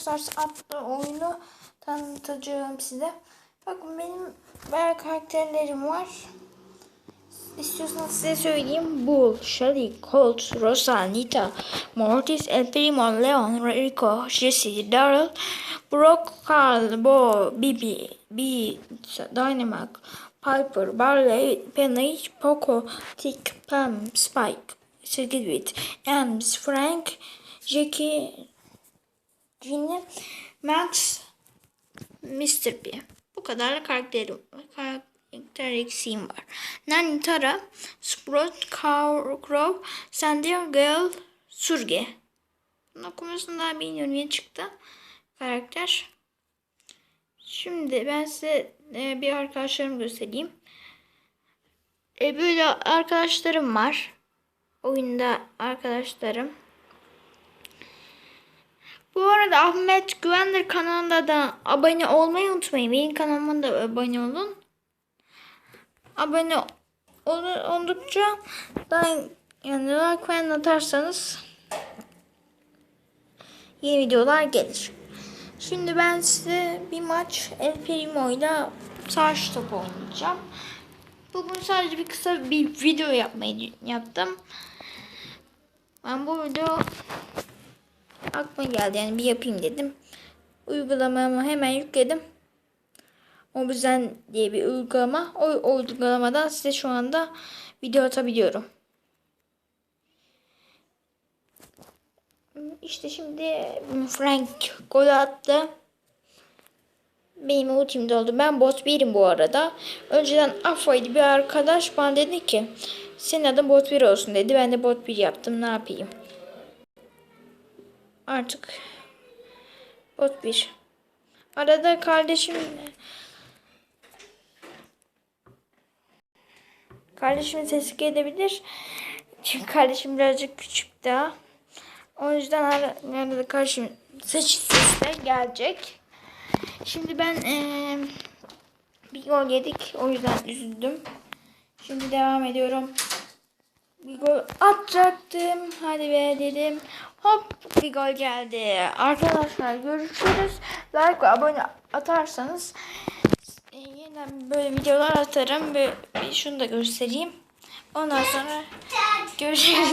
Stars adlı oyunu tanıtacağım size. Bakın benim böyle karakterlerim var. İstiyorsanız size söyleyeyim. Bull, Shelly, Colt, Rosa, Nita, Mortis, El Primo, Leon, Rico, Jesse, Daryl, Brock, Carl, Bo, Bibi, Bee, Dynamac, Piper, Barley, Penny, Poco, Tick, Pam, Spike, Squidward, Ems, Frank, Jackie, Ginny, Max, Mr. P. Bu kadar karakterim, karakter eksiğim var. Nani Tara, Sprout, Crow, Sandy, Gale, Surge. Bunun okumasını daha bilmiyorum yeni çıktı. Karakter. Şimdi ben size e, bir arkadaşlarımı göstereyim. E, böyle arkadaşlarım var. Oyunda arkadaşlarım. Bu arada Ahmet Güvendir kanalında da abone olmayı unutmayın. Benim kanalıma da abone olun. Abone ol- oldukça daha yani like atarsanız yeni videolar gelir. Şimdi ben size bir maç El Primo ile savaş topu oynayacağım. Bugün sadece bir kısa bir video yapmayı yaptım. Ben bu video aklıma geldi yani bir yapayım dedim. Uygulamamı hemen yükledim. Mobizen diye bir uygulama. O, o uygulamadan size şu anda video atabiliyorum. İşte şimdi Frank gol attı. Benim ultimde oldu. Ben bot birim bu arada. Önceden Afa'ydı bir arkadaş bana dedi ki senin adın bot bir olsun dedi. Ben de bot bir yaptım. Ne yapayım? Artık bot bir. Arada kardeşim kardeşimin sesi gelebilir. Çünkü kardeşim birazcık küçük daha. O yüzden ara- arada kardeşim sesi de gelecek. Şimdi ben eee, bir gol yedik. O yüzden üzüldüm. Şimdi devam ediyorum. Bir gol atacaktım. Hadi be dedim. Hop bir gol geldi. Arkadaşlar görüşürüz. Like ve abone atarsanız e, yeniden böyle videolar atarım. Bir şunu da göstereyim. Ondan sonra görüşürüz.